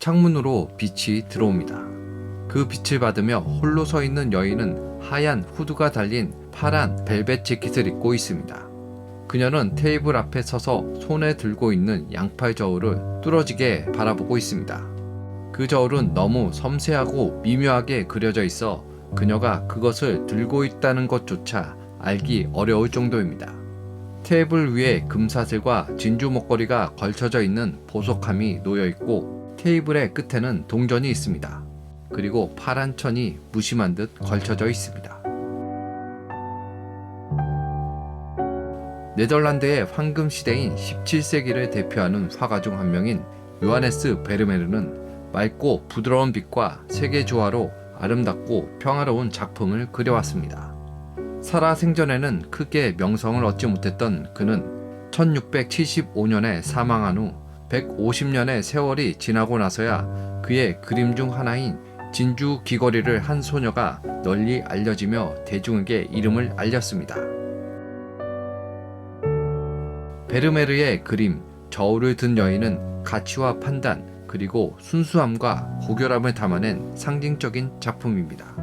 창문으로 빛이 들어옵니다. 그 빛을 받으며 홀로 서 있는 여인은 하얀 후드가 달린 파란 벨벳 재킷을 입고 있습니다. 그녀는 테이블 앞에 서서 손에 들고 있는 양팔 저울을 뚫어지게 바라보고 있습니다. 그 저울은 너무 섬세하고 미묘하게 그려져 있어 그녀가 그것을 들고 있다는 것조차 알기 어려울 정도입니다. 테이블 위에 금사슬과 진주 목걸이가 걸쳐져 있는 보석함이 놓여 있고 테이블의 끝에는 동전이 있습니다. 그리고 파란 천이 무심한 듯 걸쳐져 있습니다. 네덜란드의 황금 시대인 17세기를 대표하는 화가 중 한 명인 요하네스 베르메르는 맑고 부드러운 빛과 세계 조화로 아름답고 평화로운 작품을 그려왔습니다. 살아 생전에는 크게 명성을 얻지 못했던 그는 1675년에 사망한 후 150년의 세월이 지나고 나서야 그의 그림 중 하나인 진주 귀걸이를 한 소녀가 널리 알려지며 대중에게 이름을 알렸습니다. 베르메르의 그림 저울을 든 여인은 가치와 판단 그리고 순수함과 고결함을 담아낸 상징적인 작품입니다.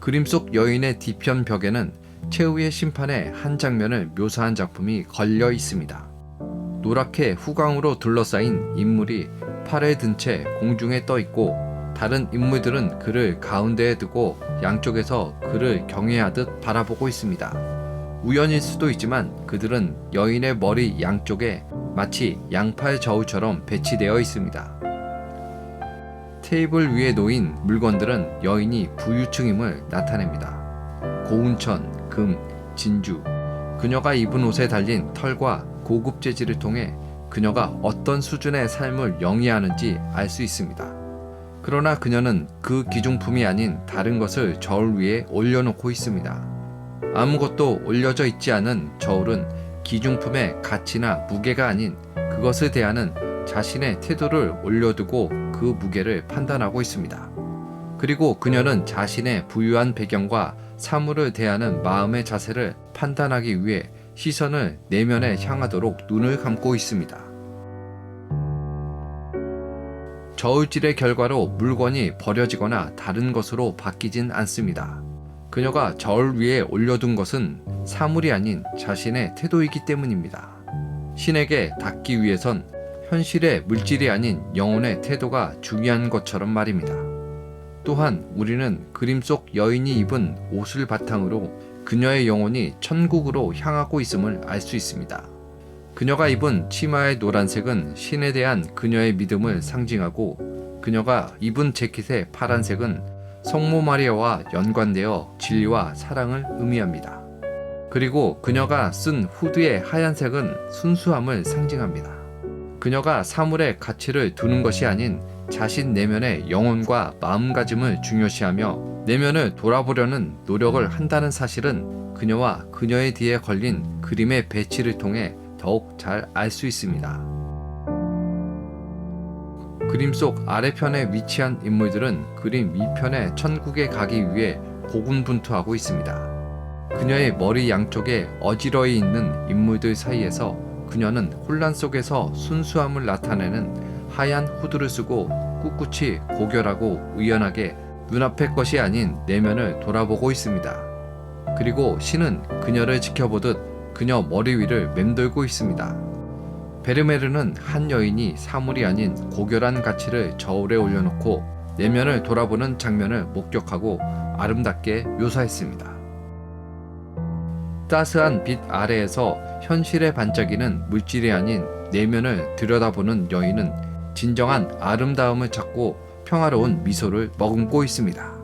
그림 속 여인의 뒤편 벽에는 최후의 심판의 한 장면을 묘사한 작품이 걸려 있습니다. 노랗게 후광으로 둘러싸인 인물이 팔을 든채 공중에 떠 있고 다른 인물들은 그를 가운데에 두고 양쪽에서 그를 경외하듯 바라보고 있습니다. 우연일 수도 있지만 그들은 여인의 머리 양쪽에 마치 양팔 저울처럼 배치되어 있습니다. 테이블 위에 놓인 물건들은 여인이 부유층임을 나타냅니다. 고운천, 금, 진주. 그녀가 입은 옷에 달린 털과 고급 재질을 통해 그녀가 어떤 수준의 삶을 영위하는지 알 수 있습니다. 그러나 그녀는 그 기중품이 아닌 다른 것을 저울 위에 올려놓고 있습니다. 아무것도 올려져 있지 않은 저울은 기중품의 가치나 무게가 아닌 그것을 대하는 자신의 태도를 올려두고 그 무게를 판단하고 있습니다. 그리고 그녀는 자신의 부유한 배경과 사물을 대하는 마음의 자세를 판단하기 위해 시선을 내면에 향하도록 눈을 감고 있습니다. 저울질의 결과로 물건이 버려지거나 다른 것으로 바뀌진 않습니다. 그녀가 저울 위에 올려둔 것은 사물이 아닌 자신의 태도이기 때문입니다. 신에게 닿기 위해선 현실의 물질이 아닌 영혼의 태도가 중요한 것처럼 말입니다. 또한 우리는 그림 속 여인이 입은 옷을 바탕으로 그녀의 영혼이 천국으로 향하고 있음을 알 수 있습니다. 그녀가 입은 치마의 노란색은 신에 대한 그녀의 믿음을 상징하고 그녀가 입은 재킷의 파란색은 성모 마리아와 연관되어 진리와 사랑을 의미합니다. 그리고 그녀가 쓴 후드의 하얀색은 순수함을 상징합니다. 그녀가 사물의 가치를 두는 것이 아닌 자신 내면의 영혼과 마음가짐을 중요시하며 내면을 돌아보려는 노력을 한다는 사실은 그녀와 그녀의 뒤에 걸린 그림의 배치를 통해 더욱 잘 알 수 있습니다. 그림 속 아래편에 위치한 인물들은 그림 위편의 천국에 가기 위해 고군분투하고 있습니다. 그녀의 머리 양쪽에 어지러이 있는 인물들 사이에서 그녀는 혼란 속에서 순수함을 나타내는 하얀 후드를 쓰고 꿋꿋이 고결하고 의연하게 눈앞의 것이 아닌 내면을 돌아보고 있습니다. 그리고 신은 그녀를 지켜보듯 그녀 머리 위를 맴돌고 있습니다. 베르메르는 한 여인이 사물이 아닌 고결한 가치를 저울에 올려놓고 내면을 돌아보는 장면을 목격하고 아름답게 묘사했습니다. 따스한 빛 아래에서 현실에 반짝이는 물질이 아닌 내면을 들여다보는 여인은 진정한 아름다움을 찾고 평화로운 미소를 머금고 있습니다.